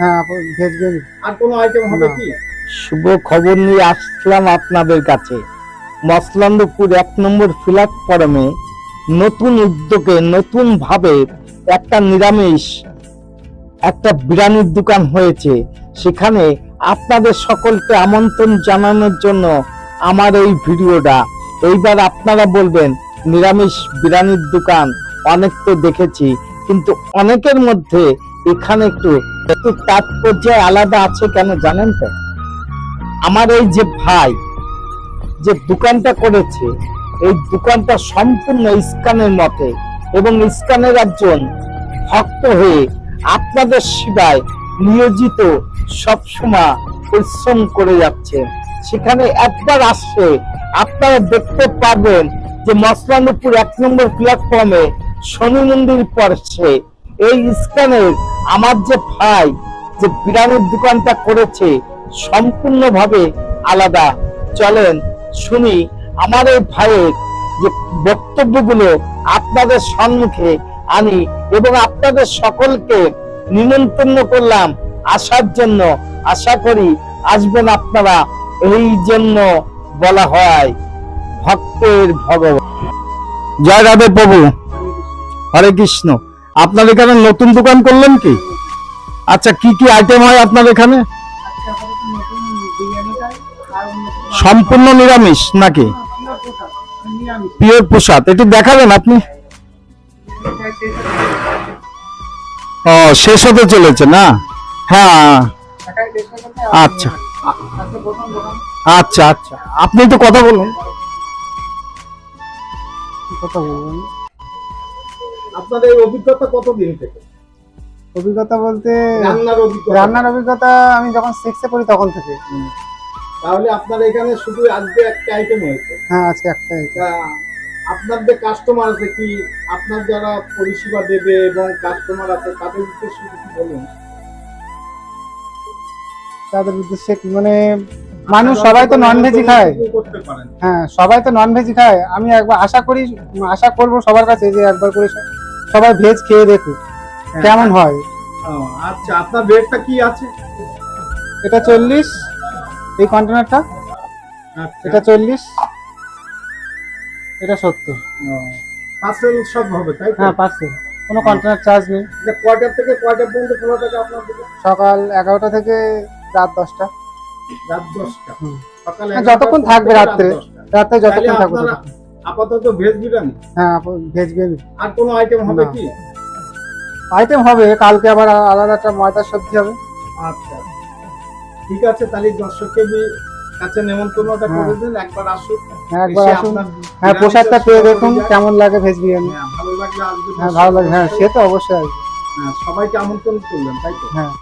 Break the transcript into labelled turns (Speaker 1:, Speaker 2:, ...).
Speaker 1: হ্যাঁ ভেজ বিরিয়ানি
Speaker 2: আর কোনো আইটেম হবে কি?
Speaker 3: শুভ খবর নিয়ে আসলাম আপনাদের কাছে। মসলান্দপুর এক নম্বর প্ল্যাটফর্মে নতুন উদ্যোগে নতুন ভাবে একটা নিরামিষ একটা বিরিয়ানির দোকান হয়েছে। সেখানে আপনাদের সকলকে আমন্ত্রণ জানানোর জন্য আমার এই ভিডিওটা। এইবার আপনারা বলবেন নিরামিষ বিরিয়ানির দোকান অনেক তো দেখেছি। কিন্তু অনেকের মধ্যে এখানে একটু একটু তাৎপর্য আলাদা আছে কেন জানেন তো? আমার এই যে ভাই যে দোকানটা করেছে, এই দোকানটা সম্পূর্ণ ইস্কানের মতে এবং ইস্কানের একজন ভক্ত হয়ে আপনাদের সেবায় নিয়োজিত সবসময় পরিশ্রম করে যাচ্ছে। সেখানে একবার আসছে আপনারা দেখতে পাবেন যে মসলানুপুর এক নম্বর প্ল্যাটফর্মে শনি মন্দির পড়ছে। এই স্ক্যানের আমার যে ভাই যে বিরিয়ানির দোকানটা করেছে, সম্পূর্ণভাবে আলাদা। চলেন শুনি আমার এই ভাইয়ের যে বক্তব্যগুলো আপনাদের সম্মুখে আনি এবং আপনাদের সকলকে নিমন্ত্রণ করলাম আসার জন্য। আশা করি আসবেন আপনারা এই জন্য বলা হয় ভক্তের ভগবান। জয় রাধে প্রভু। হরে কৃষ্ণ। আপনার এখানে নতুন দোকান করলেন কি? আচ্ছা কি কি আইটেম হয় আপনার এখানে? সম্পূর্ণ নিরামিষ নাকি?
Speaker 1: পিওর
Speaker 3: প্রসাদ। একটু দেখাবেন আপনি। ও, শেষ হতে চলেছে না? হ্যাঁ। আচ্ছা। আচ্ছা আচ্ছা। আপনি তো কথা বলুন।
Speaker 1: কথা আমি?
Speaker 2: আপনাদের এই অভিজ্ঞতা কতদিন থেকে?
Speaker 1: অভিজ্ঞতা বলতে
Speaker 2: রান্নার অভিজ্ঞতা।
Speaker 1: রান্নার অভিজ্ঞতা আমি যখন সিক্সে পড়ি তখন থেকে।
Speaker 2: তাহলে আপনার এখানে শুধু আজকে একটা আইটেম হয়েছে।
Speaker 1: হ্যাঁ আজকে
Speaker 2: একটা আপনার যে কাস্টমার আছে কি আপনার যারা পরিষেবা দেবে এবং কাস্টমার আছে তাদের উদ্দেশ্যে কিছু বলুন।
Speaker 1: তাদের উদ্দেশ্যে কি? মানে মানুষ সবাই তো নন ভেজই খায়। হ্যাঁ সবাই তো নন ভেজই খায়। আমি একবার আশা করি আশা করব সবার কাছে যে একবার করে সবাই ভেজ খেয়ে দেখুক
Speaker 2: হ্যাঁ।
Speaker 1: কেমন হয়।
Speaker 2: আচ্ছা আপনার রেটটা কি আছে?
Speaker 1: এটা চল্লিশ এই কন্টেনারটা
Speaker 2: আচ্ছা।
Speaker 1: এটা চল্লিশ এটা সত্তর।
Speaker 2: পার্সেল সব হবে তাই তো?
Speaker 1: হ্যাঁ পার্সেল কোনো কন্টেনার চার্জ নেই।
Speaker 2: যে কয়টার থেকে কয়টা পর্যন্ত খোলা থাকে আপনার
Speaker 1: সকাল এগারোটা থেকে রাত দশটা।
Speaker 2: রাত দশটা।
Speaker 1: হ্যাঁ,
Speaker 2: 11টা
Speaker 1: যতক্ষণ থাকবে
Speaker 2: রাত
Speaker 1: রাত্রে।
Speaker 2: 10টা।
Speaker 1: রাতে যতক্ষণ থাকবে।
Speaker 2: আপাতত ভেজ বিরিয়ানি?
Speaker 1: হ্যাঁ ভেজ বিরিয়ানি।
Speaker 2: আর কোনো আইটেম হবে কি?
Speaker 1: আইটেম হবে কালকে আবার আলাদা একটা ময়দার সবজি হবে।
Speaker 2: আচ্ছা। ঠিক আছে তাহলে দর্শককে কাছে নেমন্তন্নটা করে
Speaker 1: হ্যাঁ।
Speaker 2: দিন একবার আসুন
Speaker 1: হ্যাঁ একবার আসুন। হ্যাঁ প্রসাদটা পেয়ে দেখুন কেমন লাগে ভেজ বিরিয়ানি।
Speaker 2: হ্যাঁ, ভালো লাগলে আসবেন
Speaker 1: হ্যাঁ ভালো লাগে। হ্যাঁ সে তো অবশ্যই আসবে।
Speaker 2: হ্যাঁ, সবাইকে আমন্ত্রণ করলেন তাই তো?
Speaker 1: হ্যাঁ।